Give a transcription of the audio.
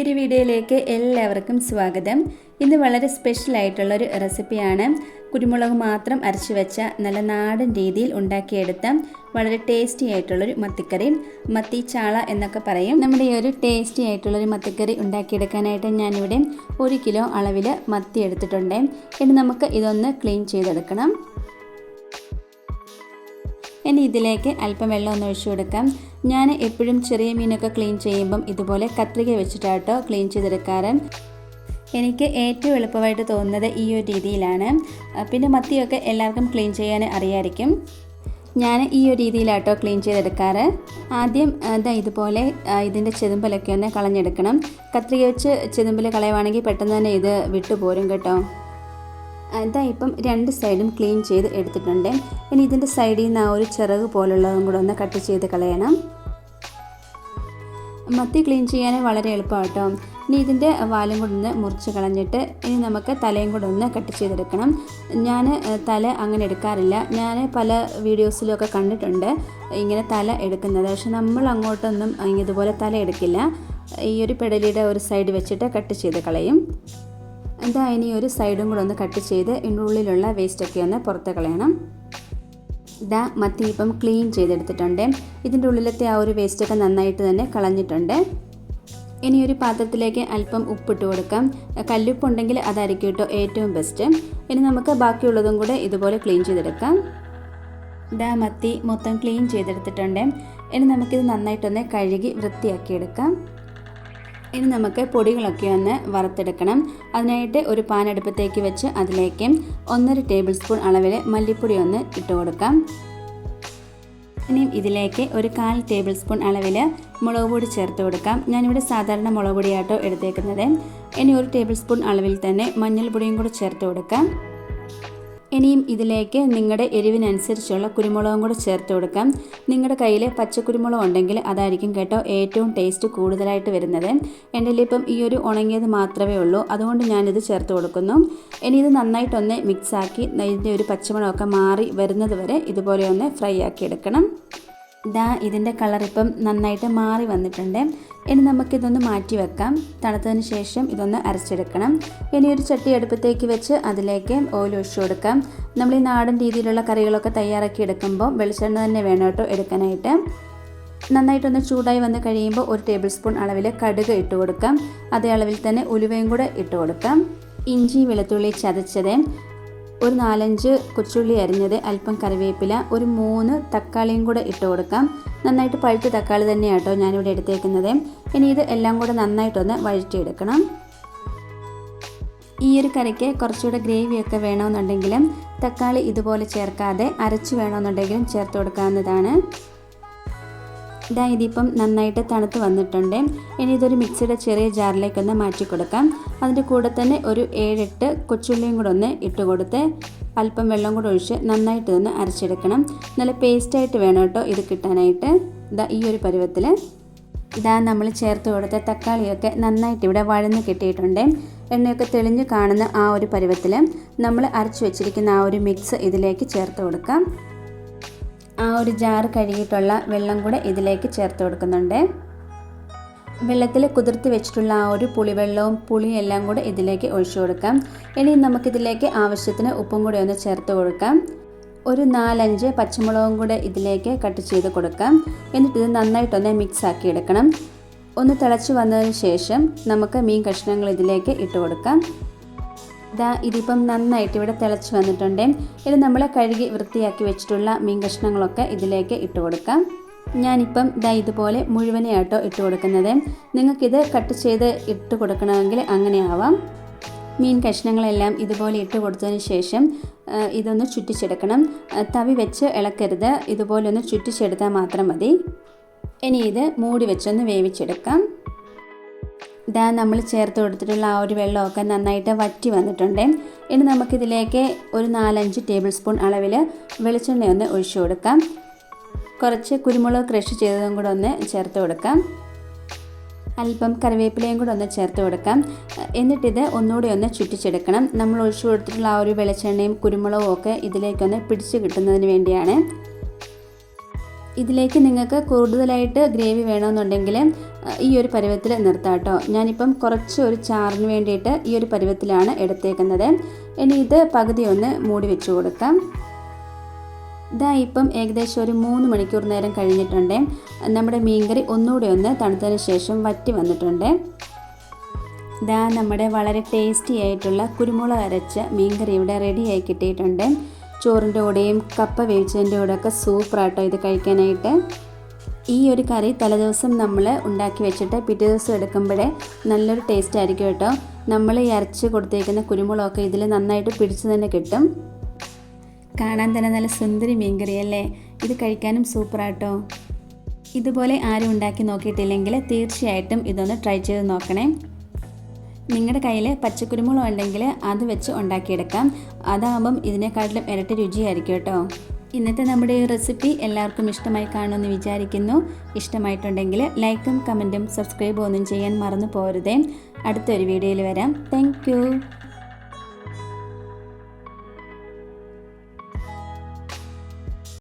പുതിയൊരു വീഡിയോയിലേക്ക് എല്ലാവർക്കും സ്വാഗതം. ഇന്ന് വളരെ സ്പെഷ്യൽ ആയിട്ടുള്ളൊരു റെസിപ്പിയാണ് കുരുമുളക് മാത്രം അരച്ചു വെച്ച നല്ല നാടൻ രീതിയിൽ ഉണ്ടാക്കിയെടുത്ത വളരെ ടേസ്റ്റി ആയിട്ടുള്ളൊരു മത്തിക്കറി മത്തി ചാള എന്നൊക്കെ പറയും. നമ്മുടെ ഈ ഒരു ടേസ്റ്റി ആയിട്ടുള്ളൊരു മത്തിക്കറി ഉണ്ടാക്കിയെടുക്കാനായിട്ട് ഞാനിവിടെ ഒരു കിലോ അളവിൽ മത്തി എടുത്തിട്ടുണ്ട്. ഇനി നമുക്ക് ഇതൊന്ന് ക്ലീൻ ചെയ്തെടുക്കണം. ഇനി ഇതിലേക്ക് അല്പം വെള്ളം ഒന്ന് ഒഴിച്ചു കൊടുക്കാം. ഞാൻ എപ്പോഴും ചെറിയ മീനൊക്കെ ക്ലീൻ ചെയ്യുമ്പം ഇതുപോലെ കത്രിക വെച്ചിട്ടാട്ടോ ക്ലീൻ ചെയ്തെടുക്കാറ്. എനിക്ക് ഏറ്റവും എളുപ്പമായിട്ട് തോന്നുന്നത് ഈ ഒരു രീതിയിലാണ്. പിന്നെ മത്തിയൊക്കെ എല്ലാവർക്കും ക്ലീൻ ചെയ്യാൻ അറിയായിരിക്കും. ഞാൻ ഈ ഒരു രീതിയിലാട്ടോ ക്ലീൻ ചെയ്തെടുക്കാറ്. ആദ്യം ഇതാ ഇതുപോലെ ഇതിന്റെ ചെതുമ്പലൊക്കെ ഒന്ന് കളഞ്ഞെടുക്കണം. കത്രിക വെച്ച് ചെതുമ്പൽ കളയുവാണെങ്കിൽ പെട്ടെന്ന് തന്നെ ഇത് വിട്ടുപോരും കേട്ടോ. ഇതാ ഇപ്പം രണ്ട് സൈഡും ക്ലീൻ ചെയ്ത് എടുത്തിട്ടുണ്ട്. ഇനി ഇതിന്റെ സൈഡിൽ നിന്ന് ആ ഒരു ചിറക് പോലുള്ളതും കൂടെ ഒന്ന് കട്ട് ചെയ്ത് കളയണം. മത്തി ക്ലീൻ ചെയ്യാൻ വളരെ എളുപ്പമാട്ടോ. ഇനി ഇതിന്റെ വാലും കൂടെ ഒന്ന് മുറിച്ച് കളഞ്ഞിട്ട് ഇനി നമുക്ക് തലയും കൂടെ ഒന്ന് കട്ട് ചെയ്തെടുക്കണം. ഞാൻ തല അങ്ങനെ എടുക്കാറില്ല. ഞാൻ പല വീഡിയോസിലൊക്കെ കണ്ടിട്ടുണ്ട് ഇങ്ങനെ തല എടുക്കുന്നത്. പക്ഷെ നമ്മൾ അങ്ങോട്ടൊന്നും ഇതുപോലെ തല എടുക്കില്ല. ഈ ഒരു പെടലിയുടെ ഒരു സൈഡ് വെച്ചിട്ട് കട്ട് ചെയ്ത് കളയും. എന്താ ഇനി ഒരു സൈഡും കൂടെ ഒന്ന് കട്ട് ചെയ്ത് ഇതിന്റെ ഉള്ളിലുള്ള വേസ്റ്റൊക്കെ ഒന്ന് പുറത്ത് കളയണം. ഇതാ മത്തി ഇപ്പം ക്ലീൻ ചെയ്തെടുത്തിട്ടുണ്ട്. ഇതിന്റെ ഉള്ളിലത്തെ ആ ഒരു വേസ്റ്റൊക്കെ നന്നായിട്ട് തന്നെ കളഞ്ഞിട്ടുണ്ട്. ഇനി ഒരു പാത്രത്തിലേക്ക് അല്പം ഉപ്പിട്ട് കൊടുക്കാം. കല്ലുപ്പുണ്ടെങ്കിൽ അതായിരിക്കും കേട്ടോ ഏറ്റവും ബെസ്റ്റ് ഇനി നമുക്ക് ബാക്കിയുള്ളതും കൂടെ ഇതുപോലെ ക്ലീൻ ചെയ്തെടുക്കാം. ഇതാ മത്തി മൊത്തം ക്ലീൻ ചെയ്തെടുത്തിട്ടുണ്ട്. ഇനി നമുക്കിത് നന്നായിട്ടൊന്ന് കഴുകി വൃത്തിയാക്കിയെടുക്കാം. ഇനി നമുക്ക് പൊടികളൊക്കെ ഒന്ന് വറുത്തെടുക്കണം. അതിനായിട്ട് ഒരു പാൻ അടുപ്പത്തേക്ക് വെച്ച് അതിലേക്ക് ഒന്നര ടേബിൾ സ്പൂൺ അളവിൽ മല്ലിപ്പൊടി ഒന്ന് ഇട്ട് കൊടുക്കാം. ഇനിയും ഇതിലേക്ക് ഒരു കാൽ ടേബിൾ സ്പൂൺ അളവിൽ മുളക് പൊടി ചേർത്ത് കൊടുക്കാം. ഞാനിവിടെ സാധാരണ മുളക് പൊടിയാട്ടോ എടുത്തേക്കുന്നത്. ഇനി ഒരു ടേബിൾ സ്പൂൺ അളവിൽ തന്നെ മഞ്ഞൾപ്പൊടിയും കൂടി ചേർത്ത് കൊടുക്കാം. ഇനിയും ഇതിലേക്ക് നിങ്ങളുടെ എരിവിനനുസരിച്ചുള്ള കുരുമുളകും കൂടെ ചേർത്ത് കൊടുക്കാം. നിങ്ങളുടെ കയ്യിൽ പച്ചക്കുരുമുളക് ഉണ്ടെങ്കിൽ അതായിരിക്കും കേട്ടോ ഏറ്റവും ടേസ്റ്റ് കൂടുതലായിട്ട് വരുന്നത്. എന്റെ ഇപ്പം ഈ ഒരു ഉണങ്ങിയത് മാത്രമേ ഉള്ളൂ. അതുകൊണ്ട് ഞാനിത് ചേർത്ത് കൊടുക്കുന്നു. ഇനി ഇത് നന്നായിട്ടൊന്ന് മിക്സാക്കി ഇതിന്റെ ഒരു പച്ചമുളകൊക്കെ മാറി വരുന്നത് വരെ ഇതുപോലെ ഒന്ന് ഫ്രൈ ആക്കി എടുക്കണം. ഇതാ ഇതിന്റെ കളർ ഇപ്പം നന്നായിട്ട് മാറി വന്നിട്ടുണ്ട്. ഇനി നമുക്കിതൊന്ന് മാറ്റി വെക്കാം. തണുത്തതിന് ശേഷം ഇതൊന്ന് അരച്ചെടുക്കണം. ഇനി ഒരു ചട്ടി അടുപ്പത്തേക്ക് വെച്ച് അതിലേക്ക് ഓയിൽ ഒഴിച്ചു കൊടുക്കാം. നമ്മൾ ഈ നാടൻ രീതിയിലുള്ള കറികളൊക്കെ തയ്യാറാക്കി എടുക്കുമ്പോൾ വെളിച്ചെണ്ണ തന്നെ വേണം കേട്ടോ എടുക്കാനായിട്ട്. നന്നായിട്ടൊന്ന് ചൂടായി വന്ന് കഴിയുമ്പോൾ ഒരു ടേബിൾ സ്പൂൺ അളവിൽ കടുക് ഇട്ട് കൊടുക്കാം. അതേ അളവിൽ തന്നെ ഉലുവയും കൂടെ ഇട്ട് കൊടുക്കാം. ഇഞ്ചി വെളുത്തുള്ളി ചതച്ചത്. ഒരു നാലഞ്ച് കൊച്ചുള്ളി അരിഞ്ഞത് അല്പം കറിവേപ്പില ഒരു മൂന്ന് തക്കാളിയും കൂടെ ഇട്ട് കൊടുക്കാം. നന്നായിട്ട് പഴുത്ത തക്കാളി തന്നെയാണ് കേട്ടോ ഞാനിവിടെ എടുത്തേക്കുന്നത്. ഇനി ഇത് എല്ലാം കൂടെ നന്നായിട്ടൊന്ന് വഴറ്റിയെടുക്കണം. ഈ ഒരു കറിക്ക് കുറച്ചുകൂടെ ഗ്രേവിയൊക്കെ വേണമെന്നുണ്ടെങ്കിലും തക്കാളി ഇതുപോലെ ചേർക്കാതെ അരച്ച് വേണമെന്നുണ്ടെങ്കിലും ചേർത്ത് കൊടുക്കാവുന്നതാണ്. ഇതാ ഇതിപ്പം നന്നായിട്ട് തണുത്ത് വന്നിട്ടുണ്ട്. ഇനി ഇതൊരു മിക്സിയുടെ ചെറിയ ജാറിലേക്കൊന്ന് മാറ്റി കൊടുക്കാം. അതിന്റെ കൂടെ തന്നെ ഒരു ഏഴെട്ട് കൊച്ചുള്ളിയും കൂടെ ഒന്ന് ഇട്ട് കൊടുത്ത് അല്പം വെള്ളം കൂടെ ഒഴിച്ച് നന്നായിട്ട് ഒന്ന് അരച്ചെടുക്കണം. നല്ല പേസ്റ്റായിട്ട് വേണം കേട്ടോ ഇത് കിട്ടാനായിട്ട്. ഇതാ ഈ ഒരു പരുവത്തിൽ. ഇതാ നമ്മൾ ചേർത്ത് കൊടുത്ത തക്കാളിയൊക്കെ നന്നായിട്ട് ഇവിടെ വഴന്ന് കിട്ടിയിട്ടുണ്ട്. എണ്ണയൊക്കെ തെളിഞ്ഞ് കാണുന്ന ആ ഒരു പരുവത്തിൽ നമ്മൾ അരച്ചു വെച്ചിരിക്കുന്ന ആ ഒരു മിക്സ് ഇതിലേക്ക് ചേർത്ത് കൊടുക്കാം. ആ ഒരു ജാർ കഴുകിയിട്ടുള്ള വെള്ളം കൂടെ ഇതിലേക്ക് ചേർത്ത് കൊടുക്കുന്നുണ്ട്. വെള്ളത്തിൽ കുതിർത്ത് വെച്ചിട്ടുള്ള ആ ഒരു പുളിവെള്ളവും പുളിയും എല്ലാം കൂടെ ഇതിലേക്ക് ഒഴിച്ചു കൊടുക്കാം. ഇനി നമുക്കിതിലേക്ക് ആവശ്യത്തിന് ഉപ്പും കൂടെ ഒന്ന് ചേർത്ത് കൊടുക്കാം. ഒരു നാലഞ്ച് പച്ചമുളകും കൂടെ ഇതിലേക്ക് കട്ട് ചെയ്ത് കൊടുക്കാം. എന്നിട്ട് ഇത് നന്നായിട്ടൊന്ന് മിക്സ് ആക്കി എടുക്കണം. ഒന്ന് തിളച്ച് വന്നതിന് ശേഷം നമുക്ക് മീൻ കഷ്ണങ്ങൾ ഇതിലേക്ക് ഇട്ട് കൊടുക്കാം. ഇതാ ഇതിപ്പം നന്നായിട്ട് ഇവിടെ തിളച്ച് വന്നിട്ടുണ്ട്. ഇത് നമ്മൾ കഴുകി വൃത്തിയാക്കി വെച്ചിട്ടുള്ള മീൻ കഷ്ണങ്ങളൊക്കെ ഇതിലേക്ക് ഇട്ട് കൊടുക്കാം. ഞാനിപ്പം ഇതാ ഇതുപോലെ മുഴുവനെയാട്ടോ ഇട്ട് കൊടുക്കുന്നത്. നിങ്ങൾക്കിത് കട്ട് ചെയ്ത് ഇട്ട് കൊടുക്കണമെങ്കിൽ അങ്ങനെ ആവാം മീൻ കഷ്ണങ്ങളെല്ലാം ഇതുപോലെ ഇട്ട് കൊടുത്തതിന് ശേഷം ഇതൊന്ന് ചുറ്റിച്ചെടുക്കണം. തവി വെച്ച് ഇളക്കരുത്. ഇതുപോലെ ഒന്ന് ചുറ്റിച്ചെടുത്താൽ മാത്രം മതി. ഇനി ഇത് മൂടി വെച്ചൊന്ന് വേവിച്ചെടുക്കാം. ഇതാ നമ്മൾ ചേർത്ത് കൊടുത്തിട്ടുള്ള ആ ഒരു വെള്ളമൊക്കെ നന്നായിട്ട് വറ്റി വന്നിട്ടുണ്ട്. ഇനി നമുക്കിതിലേക്ക് ഒരു നാലഞ്ച് ടേബിൾ സ്പൂൺ അളവിൽ വെളിച്ചെണ്ണ ഒന്ന് ഒഴിച്ചു കൊടുക്കാം. കുറച്ച് കുരുമുളക് ക്രഷ് ചെയ്തതും കൂടെ ഒന്ന് ചേർത്ത് കൊടുക്കാം. അല്പം കറിവേപ്പിലയും കൂടെ ഒന്ന് ചേർത്ത് കൊടുക്കാം. എന്നിട്ടിത് ഒന്നുകൂടി ഒന്ന് ചുറ്റിച്ചെടുക്കണം. നമ്മൾ ഒഴിച്ചു കൊടുത്തിട്ടുള്ള ആ ഒരു വെളിച്ചെണ്ണയും കുരുമുളകും ഒക്കെ ഇതിലേക്കൊന്ന് പിടിച്ച് കിട്ടുന്നതിന് വേണ്ടിയാണ്. ഇതിലേക്ക് നിങ്ങൾക്ക് കൂടുതലായിട്ട് ഗ്രേവി വേണമെന്നുണ്ടെങ്കിൽ ഈ ഒരു പരുവത്തിൽ നിർത്താം കേട്ടോ. ഞാനിപ്പം കുറച്ച് ഒരു ചാറിന് വേണ്ടിയിട്ട് ഈ ഒരു പരുവത്തിലാണ് എടുത്തേക്കുന്നത്. ഇനി ഇത് പകുതി ഒന്ന് മൂടി വെച്ച് കൊടുക്കാം. ഇതാ ഇപ്പം ഏകദേശം ഒരു മൂന്ന് മണിക്കൂർ നേരം കഴിഞ്ഞിട്ടുണ്ട്. നമ്മുടെ മീൻകറി ഒന്നുകൂടി ഒന്ന് തണുത്തതിന് ശേഷം വറ്റി വന്നിട്ടുണ്ട്. ഇതാ നമ്മുടെ വളരെ ടേസ്റ്റി ആയിട്ടുള്ള കുരുമുളക് അരച്ച മീൻകറി ഇവിടെ റെഡിയായി കിട്ടിയിട്ടുണ്ട്. ചോറിന്റെ കൂടെയും കപ്പ വേവിച്ചതിന്റെ കൂടെയൊക്കെ സൂപ്പറാട്ടോ ഇത് കഴിക്കാനായിട്ട്. ഈ ഒരു കറി തലേദിവസം നമ്മൾ ഉണ്ടാക്കി വെച്ചിട്ട് പിറ്റേ ദിവസം എടുക്കുമ്പോഴേ നല്ലൊരു ടേസ്റ്റ് ആയിരിക്കും കേട്ടോ. നമ്മൾ ഈ അരച്ച് കൊടുത്തേക്കുന്ന കുരുമുളകൊക്കെ ഇതിൽ നന്നായിട്ട് പിടിച്ചു തന്നെ കിട്ടും. കാണാൻ തന്നെ നല്ല സുന്ദരി മീൻകറി അല്ലേ? ഇത് കഴിക്കാനും സൂപ്പറാട്ടോ. ഇതുപോലെ ആരും ഉണ്ടാക്കി നോക്കിയിട്ടില്ലെങ്കിൽ തീർച്ചയായിട്ടും ഇതൊന്ന് ട്രൈ ചെയ്ത് നോക്കണേ. നിങ്ങളുടെ കയ്യിൽ പച്ചക്കുരുമുളക് ഉണ്ടെങ്കിൽ അത് വെച്ച് ഉണ്ടാക്കിയെടുക്കാം. അതാകുമ്പം ഇതിനെക്കാട്ടിലും ഇരട്ടി രുചിയായിരിക്കും കേട്ടോ. ഇന്നത്തെ നമ്മുടെ ഈ റെസിപ്പി എല്ലാവർക്കും ഇഷ്ടമായി കാണുമെന്ന് വിചാരിക്കുന്നു. ഇഷ്ടമായിട്ടുണ്ടെങ്കിൽ ലൈക്കും കമന്റും സബ്സ്ക്രൈബും ഒന്നും ചെയ്യാൻ മറന്നു പോരുതേ അടുത്തൊരു വീഡിയോയിൽ വരാം. താങ്ക്